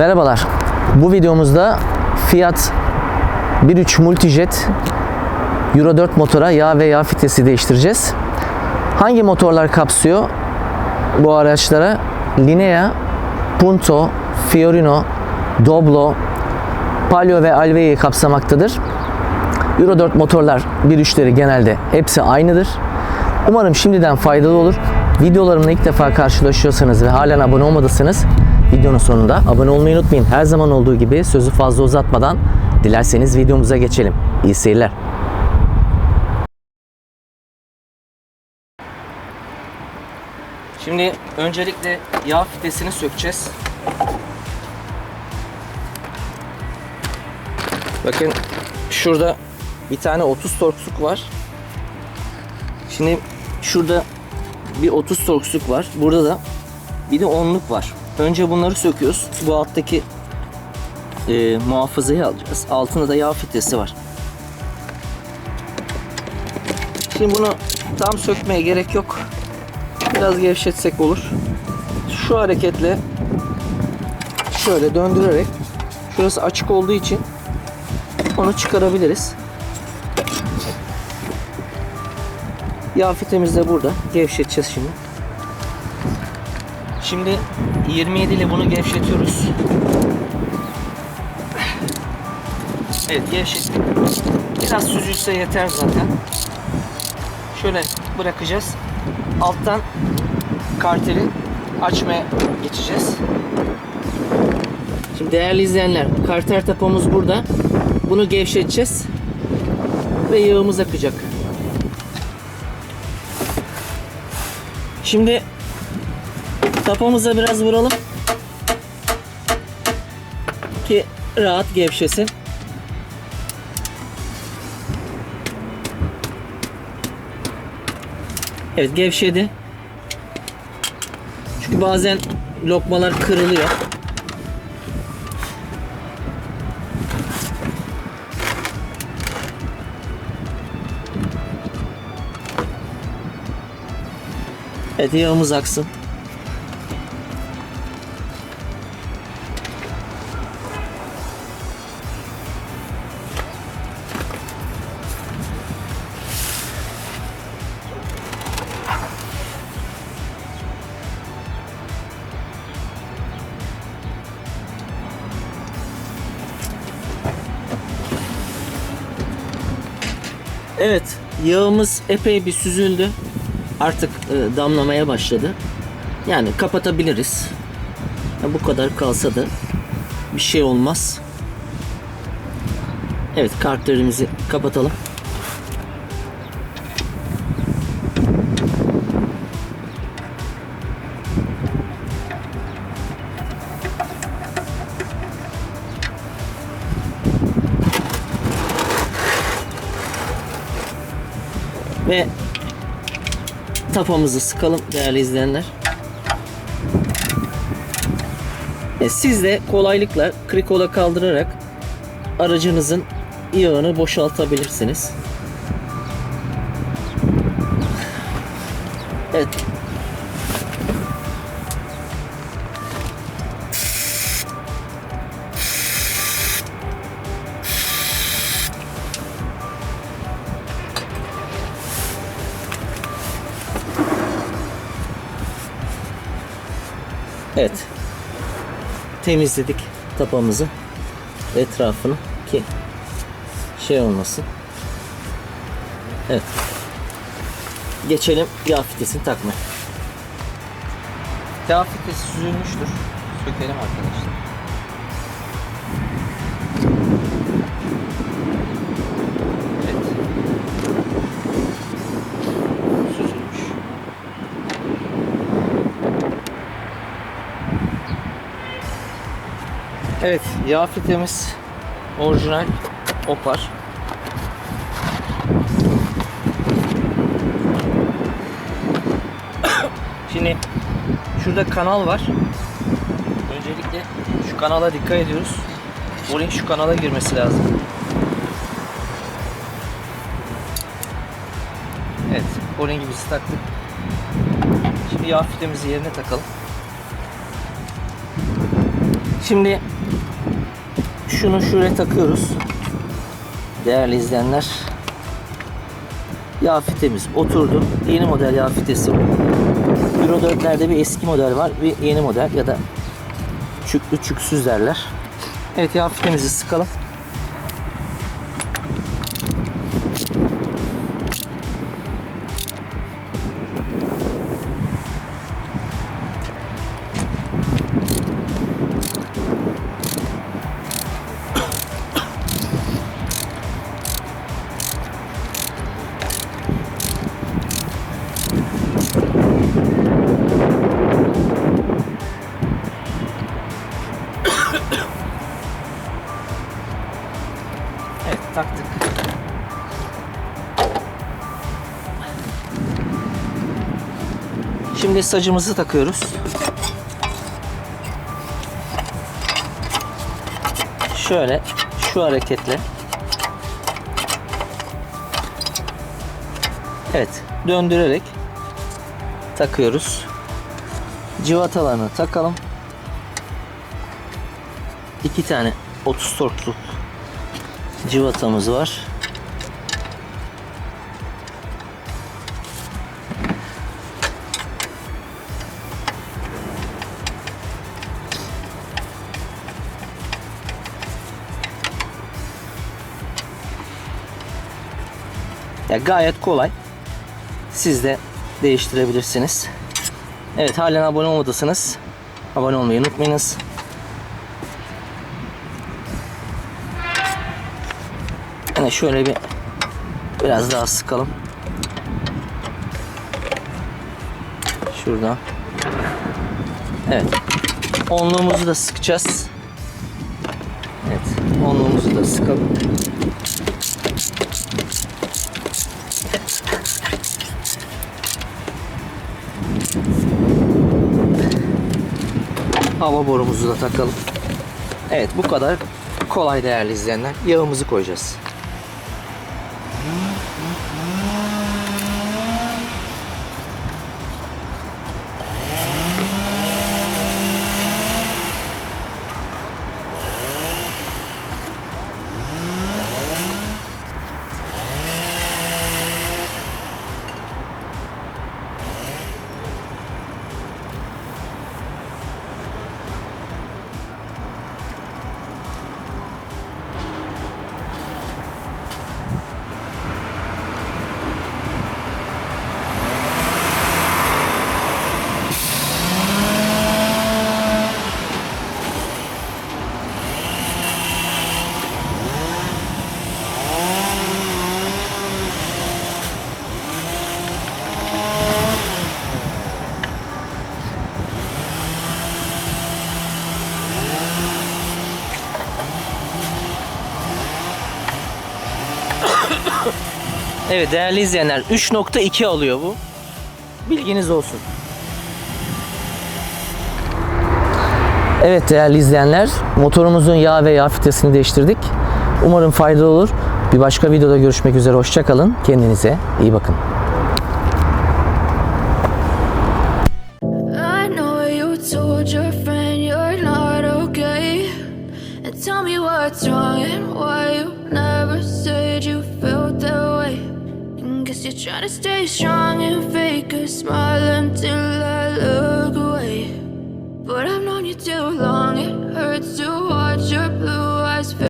Merhabalar. Bu videomuzda Fiat 1.3 Multijet Euro 4 motora yağ ve yağ filtresi değiştireceğiz. Hangi motorlar kapsıyor bu araçlara? Linea, Punto, Fiorino, Doblo, Palio ve Alvea'yı kapsamaktadır. Euro 4 motorlar 1.3'leri genelde hepsi aynıdır. Umarım şimdiden faydalı olur. Videolarımla ilk defa karşılaşıyorsanız ve halen abone olmadıysanız videonun sonunda abone olmayı unutmayın. Her zaman olduğu gibi sözü fazla uzatmadan dilerseniz videomuza geçelim. İyi seyirler. Şimdi öncelikle yağ fitesini sökeceğiz. Bakın şurada bir tane 30 torksuk var. Şimdi şurada bir 30 torksuk var. Burada da bir de 10'luk var. Önce bunları söküyoruz. Bu alttaki e, muhafazayı alacağız. Altında da yağ filtresi var. Şimdi bunu tam sökmeye gerek yok. Biraz gevşetsek olur. Şu hareketle şöyle döndürerek şurası açık olduğu için onu çıkarabiliriz. Yağ fitemiz de burada. Gevşeteceğiz şimdi. Şimdi 27 ile bunu gevşetiyoruz. Evet gevşet. Biraz süzülse yeter zaten. Şöyle bırakacağız. Alttan karteli açmaya geçeceğiz. Şimdi değerli izleyenler, karter tapamız burada. Bunu gevşeteceğiz ve yağımız akacak. Şimdi tapamıza biraz vuralım ki rahat gevşesin. Evet gevşedi. Çünkü bazen lokmalar kırılıyor. Evet yağımız aksın. Evet, yağımız epey bir süzüldü. Artık e, damlamaya başladı. Yani kapatabiliriz. Ya bu kadar kalsa da bir şey olmaz. Evet, kartlarımızı kapatalım. Ve tapamızı sıkalım değerli izleyenler. E, siz de kolaylıkla krikola kaldırarak aracınızın yağını boşaltabilirsiniz. Evet. Evet. Temizledik tapamızı etrafını ki şey olmasın. Evet. Geçelim yağ fitesini takmaya. Yağ fitesi süzülmüştür. Sökelim arkadaşlar. Evet, yağ fitemiz orijinal Opar. Şimdi şurada kanal var. Öncelikle şu kanala dikkat ediyoruz. Oraya şu kanala girmesi lazım. Evet, Boring gibisi taktık. Şimdi yağ filemizi yerine takalım. Şimdi şunu şuraya takıyoruz. Değerli izleyenler. Yağ fitemiz oturdu. Yeni model yağ fitesi. Euro 4'lerde bir eski model var. Bir yeni model ya da çüklü çüksüz derler. Evet yağ fitemizi sıkalım. Şimdi sacımızı takıyoruz. Şöyle şu hareketle. Evet, döndürerek takıyoruz. Civatalarını takalım. İki tane 30 torkluk civatamız var. Ya gayet kolay. Siz de değiştirebilirsiniz. Evet halen abone olmadıysanız abone olmayı unutmayınız. Yine şöyle bir biraz daha sıkalım. Şuradan. Evet. Onluğumuzu da sıkacağız. Evet. Onluğumuzu da sıkalım. Hava borumuzu da takalım. Evet bu kadar kolay değerli izleyenler. Yağımızı koyacağız. Evet değerli izleyenler 3.2 alıyor bu. Bilginiz olsun. Evet değerli izleyenler motorumuzun yağ ve yağ filtresini değiştirdik. Umarım faydalı olur. Bir başka videoda görüşmek üzere. Hoşçakalın. Kendinize iyi bakın. What's wrong and why you You're trying to stay strong and fake a smile until I look away. But I've known you too long, it hurts to watch your blue